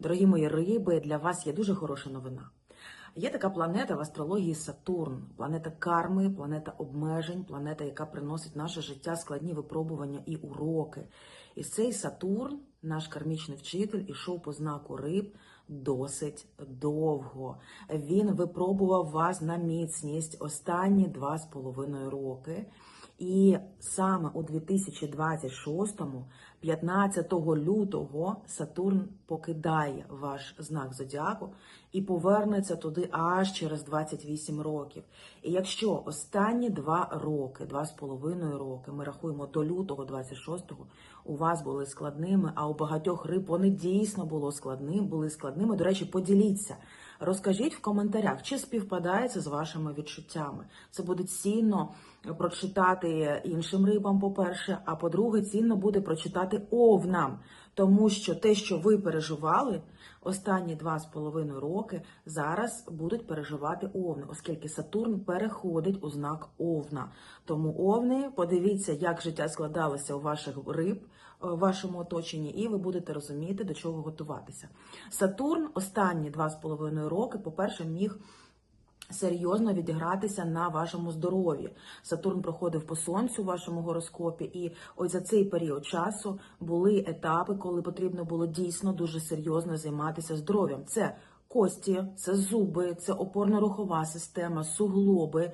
Дорогі мої риби, для вас є дуже хороша новина. Є така планета в астрології Сатурн, планета карми, планета обмежень, планета, яка приносить в наше життя складні випробування і уроки. І цей Сатурн, наш кармічний вчитель, ішов по знаку риб досить довго. Він випробував вас на міцність останні два з половиною роки. І саме у 2026-му, 15 лютого, Сатурн покидає ваш знак зодіаку і повернеться туди аж через 28 років. І якщо останні два роки, два з половиною роки, ми рахуємо до лютого 26-го, у вас були складними, а у багатьох риб вони дійсно було складним, були складними. До речі, поділіться. Розкажіть в коментарях, чи співпадає це з вашими відчуттями. Це буде цінно прочитати іншим рибам, по-перше, а по-друге, цінно буде прочитати овнам, тому що те, що ви переживали останні два з половиною роки, зараз будуть переживати овни, оскільки Сатурн переходить у знак овна. Тому овни, подивіться, як життя складалося у ваших риб в вашому оточенні, і ви будете розуміти, до чого готуватися. Сатурн останні два з половиною роки, по-перше, міг серйозно відігратися на вашому здоров'ї. Сатурн проходив по сонцю в вашому гороскопі, і ось за цей період часу були етапи, коли потрібно було дійсно дуже серйозно займатися здоров'ям. Це Кості, це зуби, це опорно-рухова система, суглоби,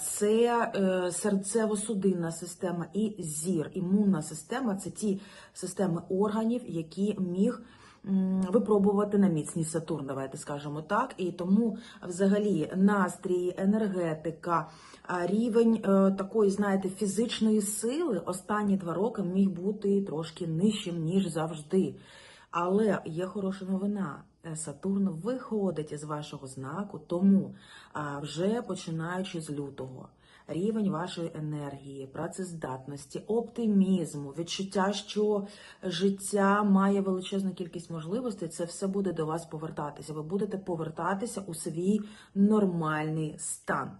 це е, серцево-судинна система і зір, імунна система це ті системи органів, які міг випробувати на міцність Сатурн, давайте скажемо так. І тому взагалі настрій, енергетика, рівень е, такої, знаєте, фізичної сили останні два роки міг бути трошки нижчим, ніж завжди. Але є хороша новина. Е, Сатурн виходить із вашого знаку, тому вже починаючи з лютого, рівень вашої енергії, працездатності, оптимізму, відчуття, що життя має величезну кількість можливостей, це все буде до вас повертатися. Ви будете повертатися у свій нормальний стан.